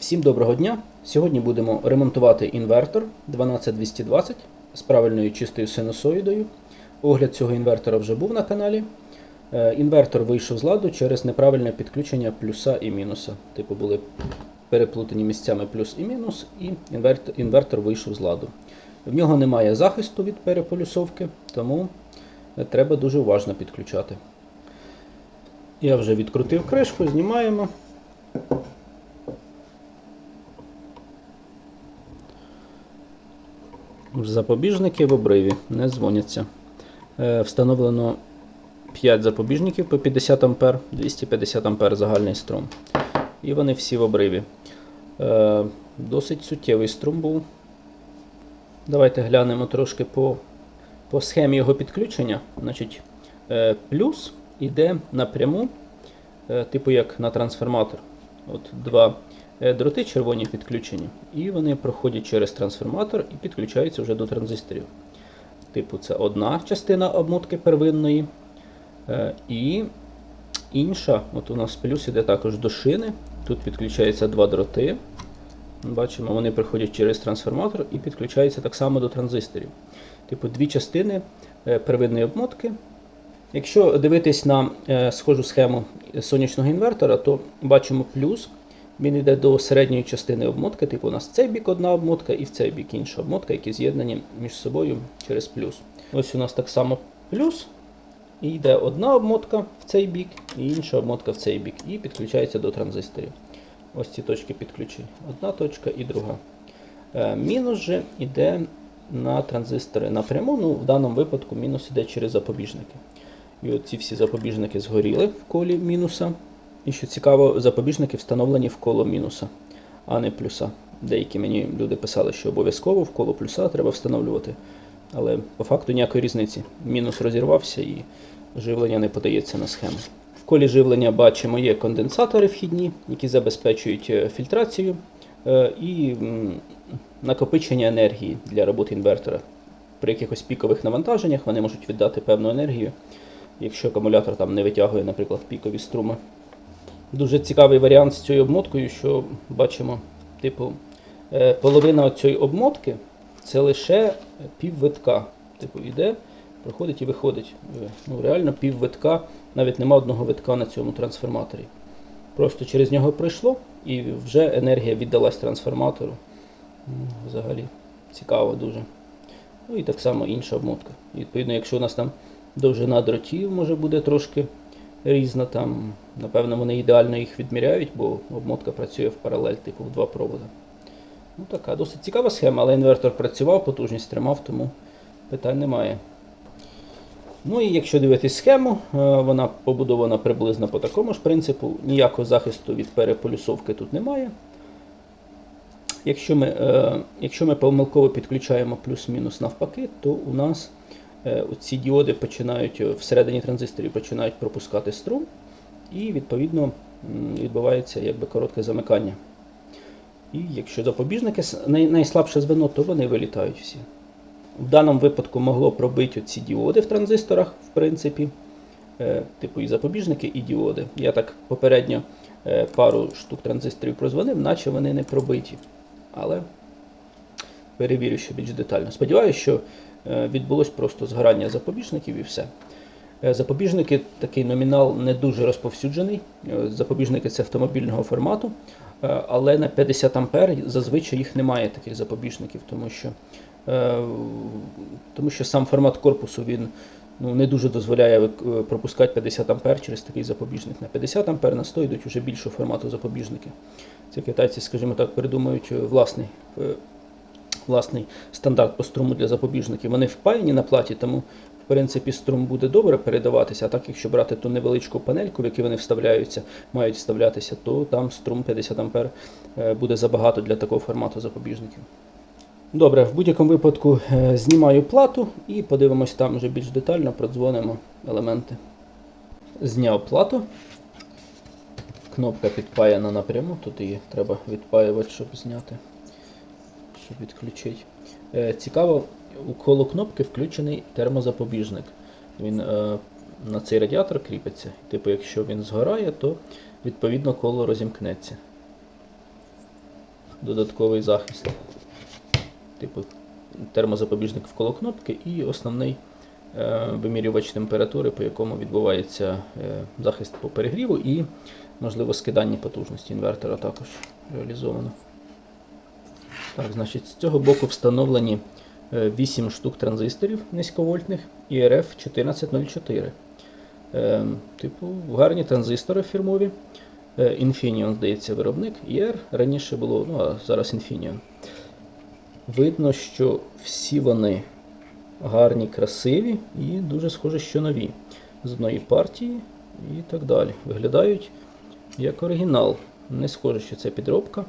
Всім доброго дня! Сьогодні будемо ремонтувати інвертор 12220 з правильною чистою синусоїдою. Огляд цього інвертора вже був на каналі. Е, Інвертор вийшов з ладу через неправильне підключення плюса і мінуса. Типу були переплутані місцями плюс і мінус, і інвертор, вийшов з ладу. В нього немає захисту від переполюсовки, тому е, треба дуже уважно підключати. Я вже відкрутив кришку, знімаємо. Запобіжники в обриві не дзвоняться. Е, Встановлено 5 запобіжників по 50 А, 250 А загальний струм. І вони всі в обриві. Е, Досить суттєвий струм був. Давайте глянемо трошки по, по схемі його підключення. Значить, е, Плюс йде напряму, типу як на трансформатор. От Два дроти червоні підключені, і вони проходять через трансформатор і підключаються вже до транзисторів. Типу, це одна частина обмотки первинної. е, І інша, от у нас плюс іде також до шини. Тут підключаються два дроти. Бачимо, вони проходять через трансформатор і підключаються так само до транзисторів. Типу, дві частини е, первинної обмотки. Якщо дивитись на е, схожу схему сонячного інвертора, то бачимо плюс. Він йде до середньої частини обмотки, типу у нас цей бік одна обмотка і в цей бік інша обмотка, які з'єднані між собою через плюс. Ось у нас так само плюс. І йде одна обмотка в цей бік, і інша обмотка в цей бік, і підключається до транзисторів. Ось ці точки підключень. Одна точка і друга. Е, Мінус же йде на транзистори напряму. Ну, в даному випадку мінус йде через запобіжники. І от ці всі запобіжники згоріли в колі мінуса. І що цікаво, запобіжники встановлені в коло мінуса, а не плюса. Деякі мені люди писали, що обов'язково в коло плюса треба встановлювати. Але по факту ніякої різниці. Мінус розірвався і живлення не подається на схему. В колі живлення бачимо є конденсатори вхідні, які забезпечують е, фільтрацію е, і накопичення енергії для роботи інвертора. При якихось пікових навантаженнях вони можуть віддати певну енергію, якщо акумулятор там не витягує, наприклад, пікові струми. Дуже цікавий варіант з цією обмоткою, що бачимо, типу, е, половина цієї обмотки це лише піввитка. Типу, йде, проходить і виходить. Е, Ну, реально піввитка, навіть нема одного витка на цьому трансформаторі. Просто через нього пройшло і вже енергія віддалась трансформатору. Взагалі цікаво дуже. Ну і так само інша обмотка. І, відповідно, якщо у нас там довжина дротів може буде трошки різна, там, напевно, вони ідеально їх відміряють, бо обмотка працює в паралель, типу в два проводи. Ну, така досить цікава схема, але інвертор працював, потужність тримав, тому питань немає. Ну і якщо дивитись схему, е, вона побудована приблизно по такому ж принципу. Ніякого захисту від переполюсовки тут немає. Якщо ми, е, якщо ми помилково підключаємо плюс-мінус навпаки, то у нас ці діоди починають е, всередині транзисторів починають пропускати струм, і відповідно відбувається якби коротке замикання. І якщо запобіжники най- найслабше звено, то вони вилітають всі. В даному випадку могло пробити ці діоди в транзисторах, в принципі, е, типу і запобіжники, і діоди. Я так попередньо е, пару штук транзисторів прозвонив, наче вони не пробиті. Але перевірю ще більш детально. Сподіваюся, що е, відбулось просто згорання запобіжників і все. Е, Запобіжники такий номінал не дуже розповсюджений. Е, Запобіжники це автомобільного формату, е, але на 50 А зазвичай їх немає таких запобіжників, тому що, е, тому що сам формат корпусу він ну, не дуже дозволяє е, пропускати 50 А через такий запобіжник. На 50 А на 100 йдуть вже більшого формату запобіжники. Це китайці, скажімо так, придумають е, власний. Власний стандарт по струму для запобіжників. Вони впаяні на платі, тому в принципі струм буде добре передаватися. А так, якщо брати ту невеличку панельку, в яку вони вставляються, мають вставлятися, то там струм 50 А е, буде забагато для такого формату запобіжників. Добре, в будь-якому випадку е, знімаю плату і подивимось там вже більш детально, продзвонимо елементи. Зняв плату. Кнопка підпаяна напряму, тут її треба відпаювати, щоб зняти, щоб відключити. Е, Цікаво, коло кнопки включений термозапобіжник. Він е, на цей радіатор кріпиться. Типу, якщо він згорає, то відповідно коло розімкнеться. додатковий захист. Типу термозапобіжник в коло кнопки і основний е, вимірювач температури, по якому відбувається захист по перегріву і, можливо, скидання потужності інвертора також реалізовано. Так, значить, з цього боку встановлені е, 8 штук транзисторів низьковольтних і RF 1404. Е, Типу, гарні транзистори фірмові. Е, Infineon, здається, виробник. IR раніше було, ну а зараз Infineon. Видно, що всі вони гарні, красиві і дуже схоже, що нові. З одної партії і так далі. Виглядають як оригінал. Не схоже, що це підробка.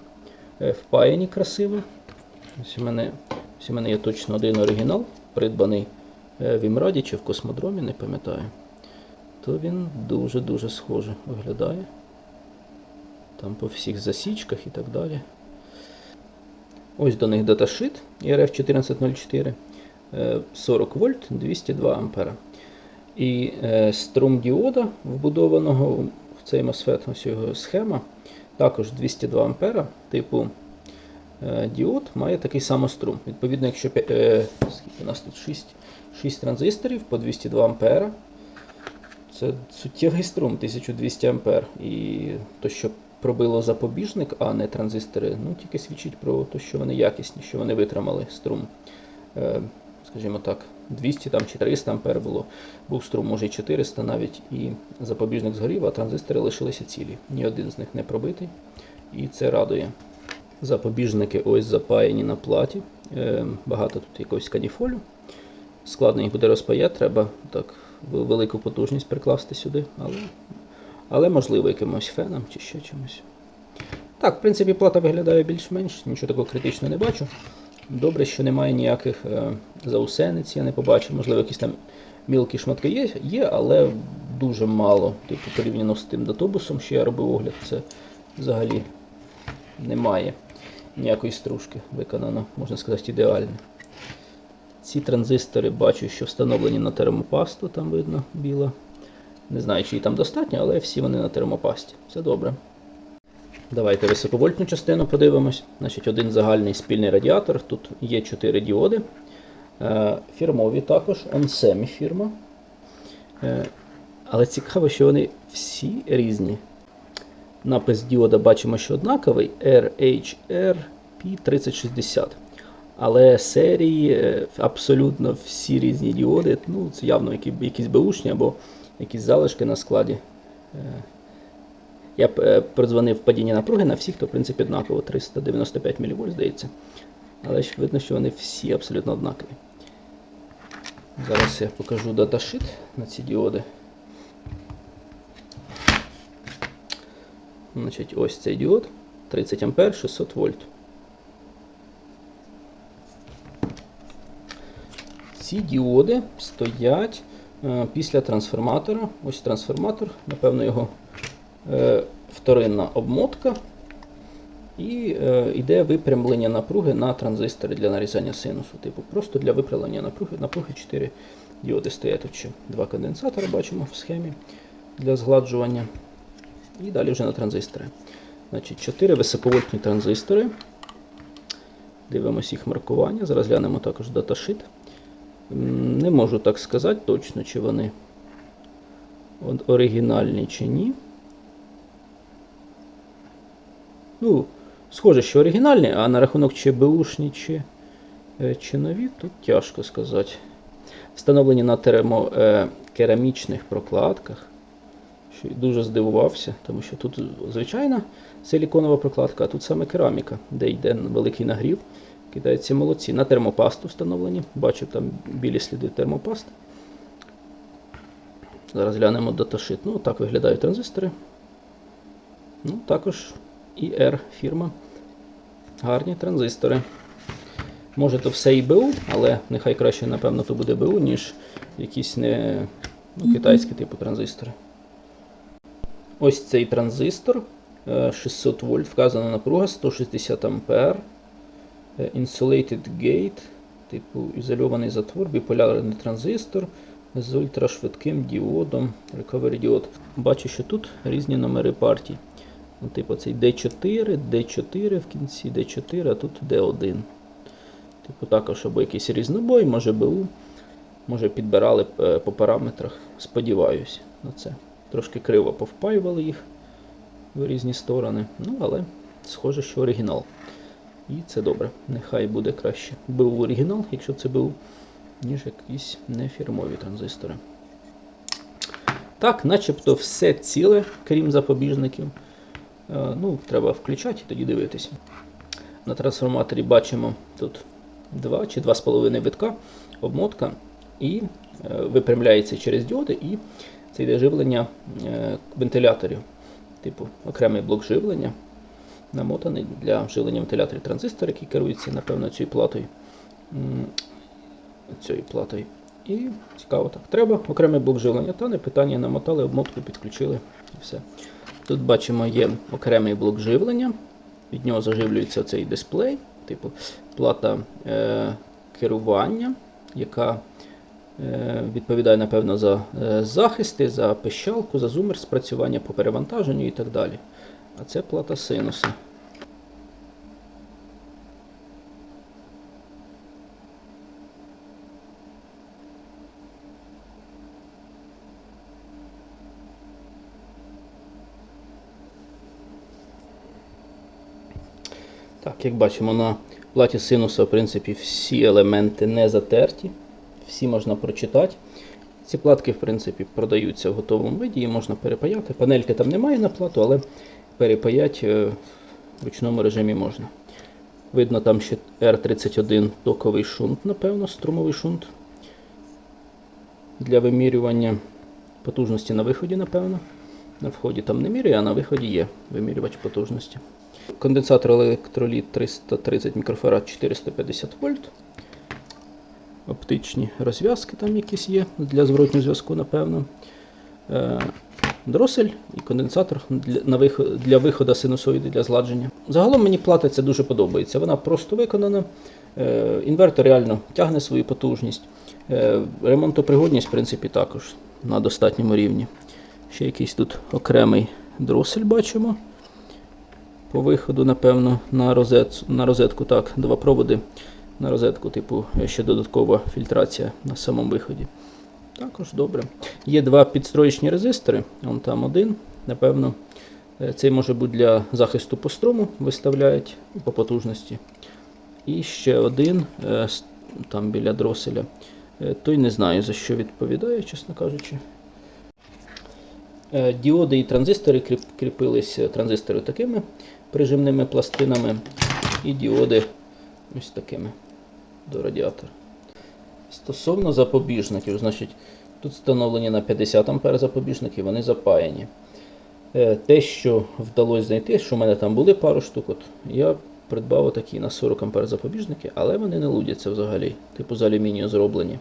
Е, Впаяні красиво. Ось у мене, ось у мене є точно один оригінал, придбаний е, в Імраді чи в космодромі, не пам'ятаю. То він дуже-дуже схоже виглядає. Там по всіх засічках і так далі. Ось до них даташит RF 1404, е, 40 вольт, 202 ампера. І е, струм діода, вбудованого в цей MOSFET, ось його схема, також 202 ампера, типу діод має такий самий струм. Відповідно, якщо е, скільки у нас тут 6, 6 транзисторів по 202 ампера, це суттєвий струм 1200 ампер. І то, що пробило запобіжник, а не транзистори, ну тільки свідчить про те, що вони якісні, що вони витримали струм. Е, скажімо так, 200 там, чи 300 ампер було. Був струм, може і 400 навіть, і запобіжник згорів, а транзистори лишилися цілі. Ні один з них не пробитий. І це радує. Запобіжники ось запаяні на платі. Е, багато тут якогось каніфолю. Складно їх буде розпаяти, треба так велику потужність прикласти сюди, але, але можливо якимось феном чи ще чимось. Так, в принципі, плата виглядає більш-менш, нічого такого критичного не бачу. Добре, що немає ніяких е, заусениць, я не побачив. Можливо, якісь там мілкі шматки є, є, але дуже мало. Типу, порівняно з тим дотобусом, що я робив огляд, це взагалі немає ніякої стружки виконано, можна сказати, ідеально. Ці транзистори бачу, що встановлені на термопасту, там видно біла. Не знаю, чи її там достатньо, але всі вони на термопасті. Все добре. Давайте високовольтну частину подивимось. Значить, один загальний спільний радіатор. Тут є 4 діоди. Е, Фірмові також, Onsemi фірма. Е, Але цікаво, що вони всі різні. Напис діода бачимо, що однаковий RHRP3060. Але серії е, абсолютно всі різні діоди. Ну, це явно якісь беушні або якісь залишки на складі. Е, Я е, продзвонив падіння напруги на всіх, то в принципі однаково 395 мВ, здається. Але ж видно, що вони всі абсолютно однакові. Зараз я покажу даташит на ці діоди. Значить, ось цей діод 30 А 600 вольт. Ці діоди стоять е, після трансформатора. Ось трансформатор, напевно, його е, вторинна обмотка. І е, йде випрямлення напруги на транзистори для нарізання синусу. Типу, просто для випрямлення напруги. Напруги 4 діоди стоять тут ще два конденсатори бачимо в схемі для згладжування. І далі вже на транзистори. Значить, 4 високовольтні транзистори. Дивимося їх маркування. Зараз глянемо також даташит. Не можу так сказати точно, чи вони оригінальні чи ні. Ну, схоже, що оригінальні, а на рахунок чи беушні, чи, е, чи нові, тут тяжко сказати. Встановлені на термокерамічних прокладках. Що дуже здивувався, тому що тут звичайна силіконова прокладка, а тут саме кераміка, де йде великий нагрів. Китайці молодці. На термопасту встановлені. Бачу там білі сліди термопасти. Зараз глянемо даташит. Ну, так виглядають транзистори. Ну, також IR фірма. Гарні транзистори. Може то все і БУ, але нехай краще, напевно, то буде БУ, ніж якісь не ну, китайські типу транзистори. Ось цей транзистор. е, 600 вольт, вказана напруга 160 ампер. Е, Insulated gate, типу ізольований затвор, біполярний транзистор з ультрашвидким діодом, recovery діод. Бачу, що тут різні номери партій. Ну, типу цей D4, D4 в кінці, D4, а тут D1. Типу також або якийсь різнобой, може БУ. Може підбирали е, по параметрах. Сподіваюся на це. Трошки криво повпаювали їх в різні сторони. Ну, але схоже, що оригінал. І це добре. Нехай буде краще. БУ оригінал, якщо це БУ, ніж якісь нефірмові транзистори. Так, начебто все ціле, крім запобіжників. Е, Ну, треба включати і тоді дивитися. На трансформаторі бачимо тут 2 чи 2,5 витка, обмотка, і е, випрямляється через діоди, і це йде живлення е, вентиляторів. Типу окремий блок живлення, намотаний для живлення вентиляторів транзистор, який керується, напевно, цією платою. Цією платою. І цікаво так. Треба окремий блок живлення, та не питання намотали, обмотку підключили і все. Тут бачимо, є окремий блок живлення. Від нього заживлюється цей дисплей, типу плата е, керування, яка відповідає, напевно, за е, захисти, за пищалку, за зумер, спрацювання по перевантаженню і так далі. А це плата синуса. Так, як бачимо, на платі синуса, в принципі, всі елементи не затерті, всі можна прочитати. Ці платки, в принципі, продаються в готовому виді, її можна перепаяти. Панельки там немає на плату, але перепаяти е, в ручному режимі можна. Видно, там ще R31 токовий шунт, напевно, струмовий шунт для вимірювання потужності на виході, напевно. На вході там не міряє, а на виході є вимірювач потужності. Конденсатор електроліт 330 мікрофарад 450 вольт. Оптичні розв'язки там якісь є для зворотнього зв'язку, напевно. Е, Дросель і конденсатор для, виход, для виходу синусоїди для зладження. Загалом мені плата ця дуже подобається. Вона просто виконана. Е, Інвертор реально тягне свою потужність. Е, Ремонтопригодність, в принципі, також на достатньому рівні. Ще якийсь тут окремий дросель бачимо. По виходу, напевно, на, розет, на розетку. Так, два проводи на розетку, типу, ще додаткова фільтрація на самому виході. Також добре. Є два підстроєчні резистори. Вон там один. Напевно, е, цей може бути для захисту по струму, виставляють по потужності. І ще один е, там біля дроселя. Е, Той не знаю за що відповідає, чесно кажучи. Е, Діоди і транзистори кріп- кріпилися транзистори такими прижимними пластинами, і діоди ось такими до радіатора. Стосовно запобіжників, значить, тут встановлені на 50 А запобіжники, вони запаяні. Е, Те, що вдалося знайти, що в мене там були пару штук, от, я придбав такі на 40 А запобіжники, але вони не лудяться взагалі, типу з алюмінію зроблені.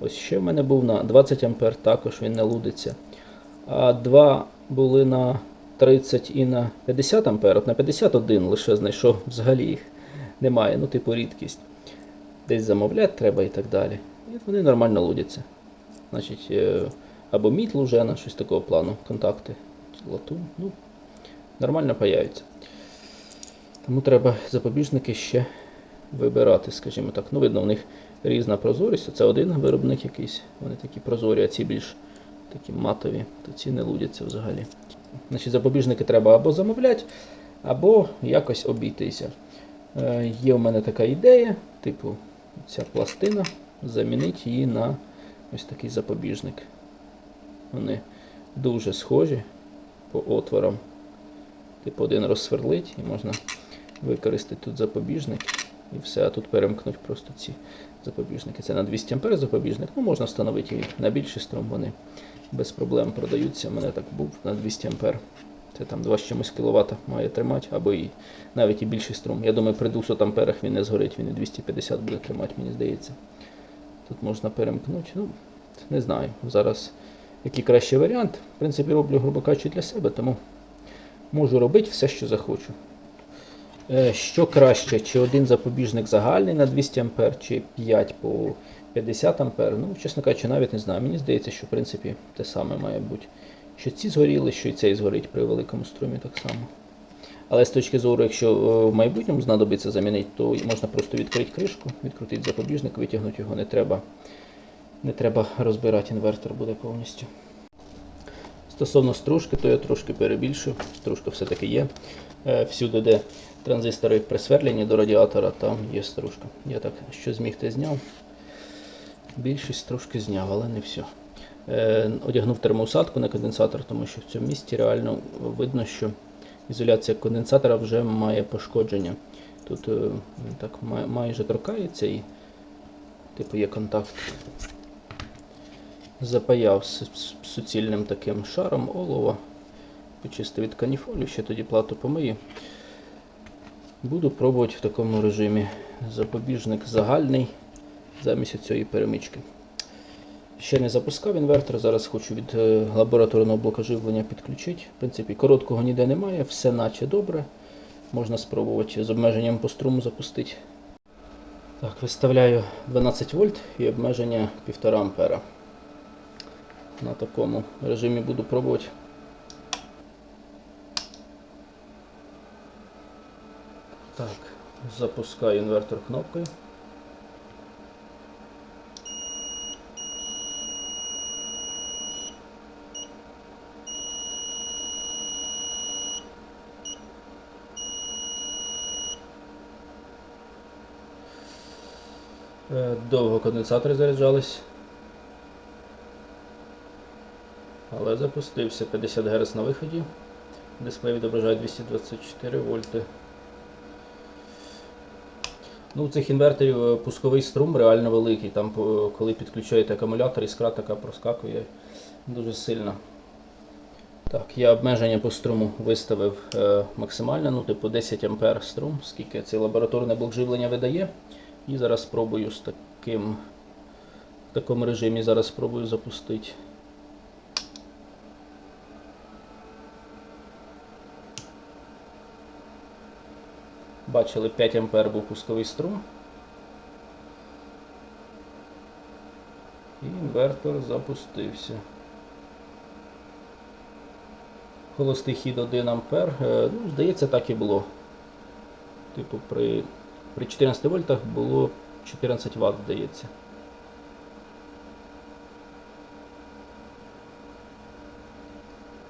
Ось ще в мене був на 20 А, також він не лудиться. А два були на 30 і на 50 А, от на 51 лише знайшов, взагалі їх немає, ну типу рідкість. Десь замовляти треба і так далі. І вони нормально лудяться. Значить, е, або мідь лужена, щось такого плану, контакти, латунь, ну, нормально паяються. Тому треба запобіжники ще вибирати, скажімо так. Ну, видно, у них різна прозорість. Це один виробник якийсь, вони такі прозорі, а ці більш такі матові, то ці не лудяться взагалі. Значить, запобіжники треба або замовляти, або якось обійтися. Е, Є у мене така ідея, типу, ця пластина, замінити її на ось такий запобіжник. Вони дуже схожі по отворам. Типу один розсверлить і можна використати тут запобіжник і все, а тут перемкнути просто ці запобіжники. Це на 200 А запобіжник. Ну, можна встановити і на більший струм, вони без проблем продаються. У мене так був на 200 А. Це там 2 з чимось кВт має тримати, або і навіть і більший струм. Я думаю, при 200 амперах він не згорить, він і 250 буде тримати, мені здається. Тут можна перемкнути. Ну, не знаю. Зараз який кращий варіант. В принципі, роблю, грубо кажучи, для себе, тому можу робити все, що захочу. Е, Що краще, чи один запобіжник загальний на 200 А, чи 5 по 50 А. Ну, чесно кажучи, навіть не знаю. Мені здається, що в принципі те саме має бути. Що ці згоріли, що і цей згорить при великому струмі так само. Але з точки зору, якщо е, в майбутньому знадобиться замінити, то можна просто відкрити кришку, відкрутити запобіжник, витягнути його не треба. Не треба розбирати інвертор буде повністю. Стосовно стружки, то я трошки перебільшив. Стружка все-таки є. Е, Всюди, де транзистори присверлені до радіатора, там є стружка. Я так що зміг, те зняв. Більшість трошки зняв, але не все. Е, Одягнув термоусадку на конденсатор, тому що в цьому місці реально видно, що ізоляція конденсатора вже має пошкодження. Тут е, так майже торкається і типу є контакт. Запаяв с- суцільним таким шаром олова, почистив від каніфолю, ще тоді плату помию. Буду пробувати в такому режимі. Запобіжник загальний замість цієї перемички. Ще не запускав інвертор, зараз хочу від е, лабораторного блока живлення підключити. В принципі, короткого ніде немає, все наче добре. Можна спробувати з обмеженням по струму запустити. Так, виставляю 12 вольт і обмеження 1,5 ампера. На такому режимі буду пробувати. Так, запускаю інвертор кнопкою. Е, Довго конденсатори заряджались. Але запустився 50 Гц на виході. Дисплей відображає 224 вольти. Ну, у цих інверторів е, пусковий струм реально великий. Там, коли підключаєте акумулятор, іскра така проскакує дуже сильно. Так, я обмеження по струму виставив е, максимально, ну, типу 10 А струм, скільки цей лабораторний блок живлення видає. І зараз спробую з таким в такому режимі зараз спробую запустити. Бачили 5 А був пусковий струм. І інвертор запустився. Холостий хід 1 А. Е, Ну, здається, так і було. Типу, при, при 14 вольтах було 14 Вт, здається.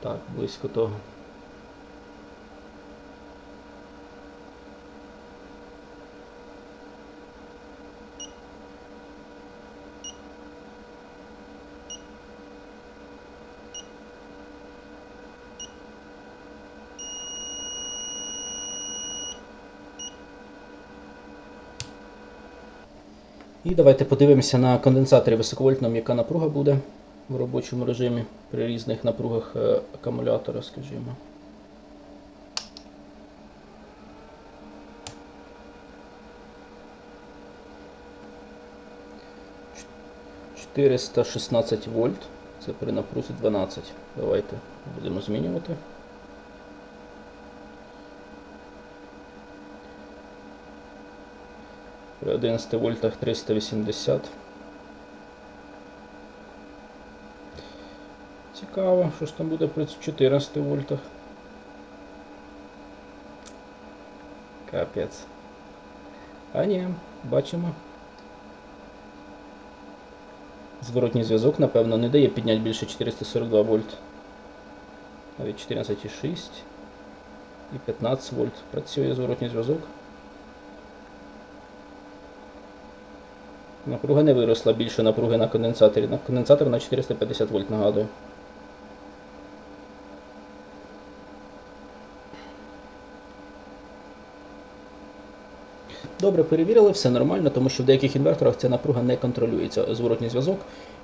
Так, близько того. І давайте подивимося на конденсаторі високовольтному, яка напруга буде в робочому режимі при різних напругах е, акумулятора, скажімо. Ч- 416 вольт. Це при напрузі 12. Давайте будемо змінювати. При 11 вольтах 380. Цікаво, що ж там буде при 14 вольтах. Капець. А ні, бачимо. Зворотній зв'язок, напевно, не дає підняти більше 442 вольт. Навіть 14,6 і 15 вольт. Працює зворотній зв'язок. Напруга не виросла більше напруги на конденсаторі. На конденсатор на 450 вольт нагадую. Добре, перевірили, все нормально, тому що в деяких інверторах ця напруга не контролюється зворотній зв'язок.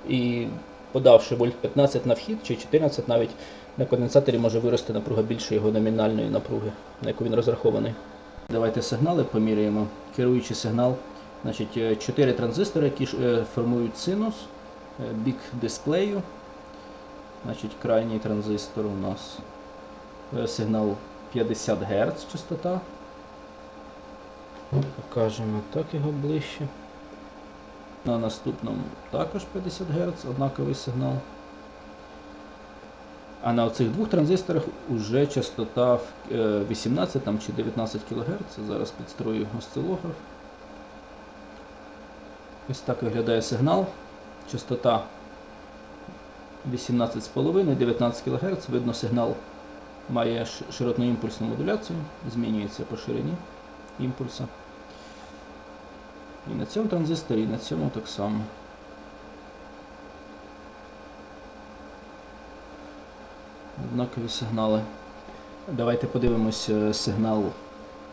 І подавши вольт 15 на вхід чи 14 навіть на конденсаторі може вирости напруга більше його номінальної напруги, на яку він розрахований. Давайте сигнали поміряємо. Керуючий сигнал. Значить, 4 транзистори, які е, формують синус, е, бік дисплею. Значить, крайній транзистор у нас е, сигнал 50 Гц частота. Покажемо так його ближче. На наступному також 50 Гц, однаковий сигнал. А на оцих двох транзисторах вже частота е, 18 там, чи 19 кГц. Зараз підстрою осцилограф. Ось так виглядає сигнал. Частота 18,5, 19 кГц. Видно, сигнал має ш- широтноімпульсну модуляцію, змінюється по ширині імпульса. І на цьому транзисторі, і на цьому так само. Однакові сигнали. Давайте подивимось е, сигнал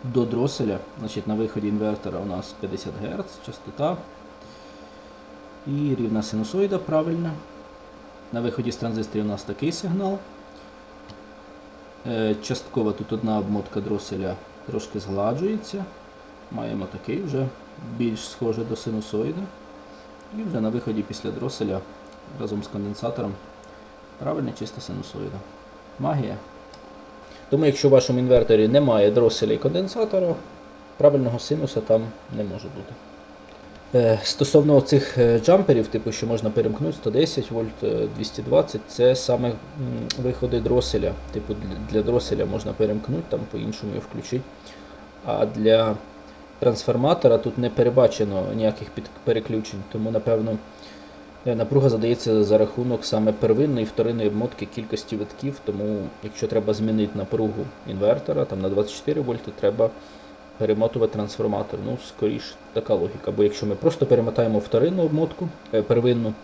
до дроселя. Значить, на виході інвертора у нас 50 Гц, частота. І рівна синусоїда правильна. На виході з транзисторів у нас такий сигнал. Е, Частково тут одна обмотка дроселя трошки згладжується. Маємо такий вже більш схоже до синусоїда. І вже на виході після дроселя разом з конденсатором правильна чиста синусоїда. Магія. Тому якщо в вашому інверторі немає дроселя і конденсатора, правильного синуса там не може бути. Е, Стосовно цих джамперів, типу, що можна перемкнути 110 вольт, е, 220, це саме виходи дроселя. Типу для- дроселя можна перемкнути, там по-іншому його включити. А для трансформатора тут не перебачено ніяких переключень, тому напевно е, напруга задається за рахунок саме первинної і вторинної обмотки кількості витків. Тому якщо треба змінити напругу інвертора там, на 24 вольти, треба перемотувати трансформатор. Ну, скоріш така логіка. Бо якщо ми просто перемотаємо вторинну обмотку, е, первинну,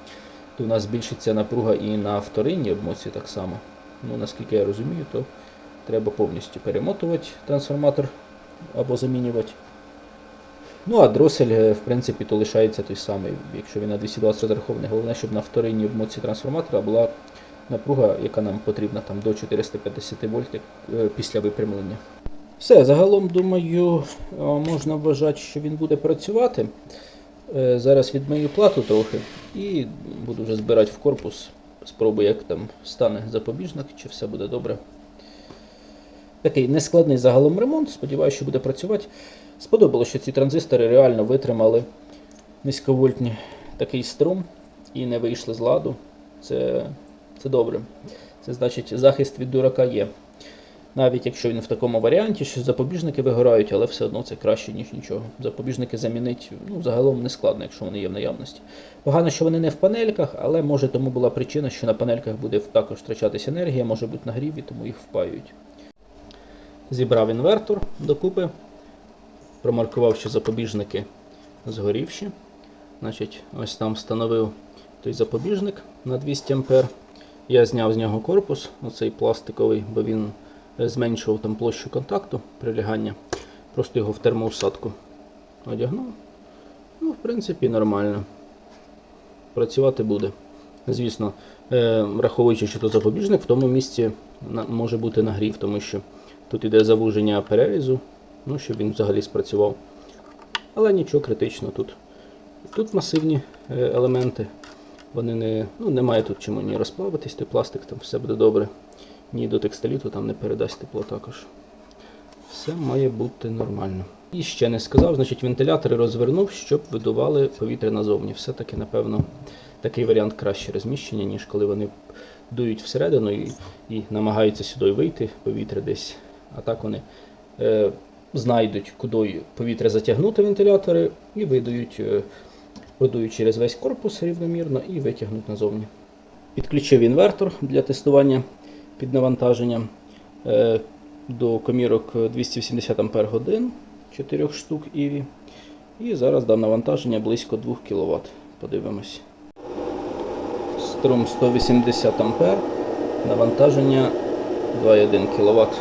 то у нас збільшиться напруга і на вторинній обмотці так само. Ну, наскільки я розумію, то треба повністю перемотувати трансформатор або замінювати. Ну, а дросель, е, в принципі, то лишається той самий, якщо він на 220 розрахований. Головне, щоб на вторинній обмотці трансформатора була напруга, яка нам потрібна там, до 450 вольт е, після випрямлення. Все, загалом, думаю, можна вважати, що він буде працювати. Е, Зараз відмию плату трохи і буду вже збирати в корпус. Спробую, як там стане запобіжник, чи все буде добре. Такий нескладний загалом ремонт, сподіваюся, що буде працювати. Сподобалося, що ці транзистори реально витримали низьковольтні такий струм і не вийшли з ладу. Це, це добре. Це значить, захист від дурака є. Навіть якщо він в такому варіанті, що запобіжники вигорають, але все одно це краще, ніж нічого. Запобіжники замінити ну, загалом не складно, якщо вони є в наявності. Погано, що вони не в панельках, але може тому була причина, що на панельках буде також втрачатися енергія, може бути нагрів, і тому їх впаюють. Зібрав інвертор докупи, промаркував, що запобіжники згорівші. Значить, ось там встановив той запобіжник на 200 А. Я зняв з нього корпус, оцей пластиковий, бо він зменшував там площу контакту прилягання. Просто його в термоусадку одягнув. Ну, в принципі, нормально. Працювати буде. Звісно, е, враховуючи, що то запобіжник, в тому місці може бути нагрів, тому що тут іде завуження перерізу, ну, щоб він взагалі спрацював. Але нічого критичного тут. Тут масивні е, елементи. Вони не, ну, немає тут чому ні розплавитись, той пластик, там все буде добре. Ні до текстиліту там не передасть тепло також. Все має бути нормально. І ще не сказав, значить вентилятори розвернув, щоб видували повітря назовні. Все-таки, напевно, такий варіант краще розміщення, ніж коли вони дують всередину і, і намагаються сюди вийти повітря десь. А так вони е, знайдуть, куди повітря затягнути вентилятори і видають, е, видують через весь корпус рівномірно і витягнуть назовні. Підключив інвертор для тестування під навантаженням е, до комірок 280 Ах 4 штук ІВІ. І зараз дам навантаження близько 2 кВт. Подивимось. Струм 180 А, навантаження 2,1 кВт.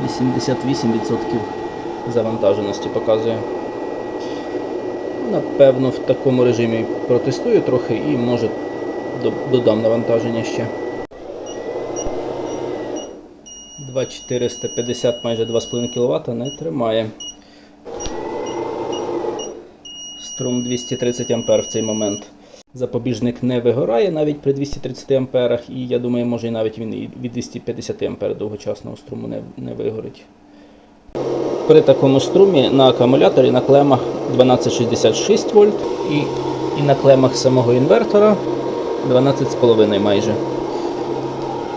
88% завантаженості показує. Напевно, в такому режимі протестую трохи і може додам навантаження ще. 2450 майже 2,5 кВт не тримає. Струм 230 А в цей момент. Запобіжник не вигорає навіть при 230 амперах, і я думаю, може і навіть він і від 250 ампер довгочасного струму не, не вигорить. При такому струмі на акумуляторі на клемах 1266 вольт і І на клемах самого інвертора 12,5 майже.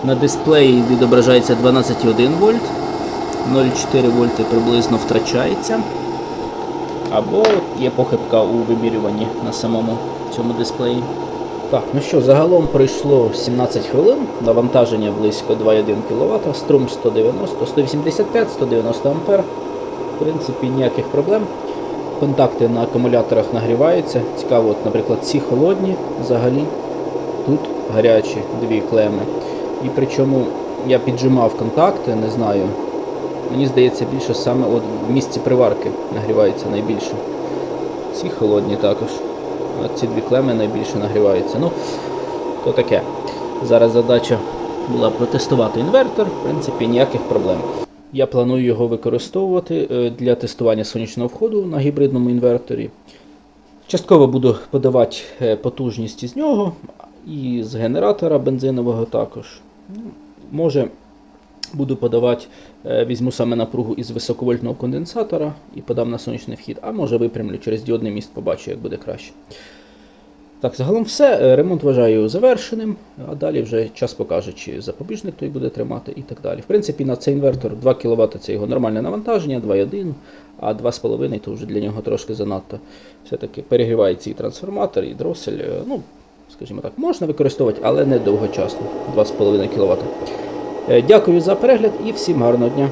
На дисплеї відображається 12,1 вольт, 0,4 вольти приблизно втрачається. Або є похибка у вимірюванні на самому цьому дисплеї. Так, ну що, загалом пройшло 17 хвилин, навантаження близько 2,1 кВт, струм 190, 185, 190 А. Принципі, ніяких проблем. Контакти на акумуляторах нагріваються. Цікаво, от, наприклад, ці холодні взагалі. Тут гарячі дві клеми. І причому я піджимав контакти, не знаю. Мені здається, більше саме от в місці приварки нагрівається найбільше. Ці холодні також. А ці дві клеми найбільше нагріваються. Ну, то таке. Зараз задача була протестувати інвертор, в принципі, ніяких проблем. Я планую його використовувати е, для тестування сонячного входу на гібридному інверторі. Частково буду подавати е, потужність із нього, і з генератора бензинового також. Ну, Може, буду подавати, е, візьму саме напругу із високовольтного конденсатора і подам на сонячний вхід, а може випрямлю через діодний міст, побачу, як буде краще. Так, загалом все. Е, Ремонт вважаю завершеним, а далі вже час покаже, чи запобіжник той буде тримати і так далі. В принципі, на цей інвертор 2 кВт це його нормальне навантаження, 2,1, а 2,5 то вже для нього трошки занадто. Все-таки перегрівається і трансформатор, і дросель. Е, Ну, скажімо так, можна використовувати, але не довгочасно. 2,5 кВт. Е, Дякую за перегляд і всім гарного дня.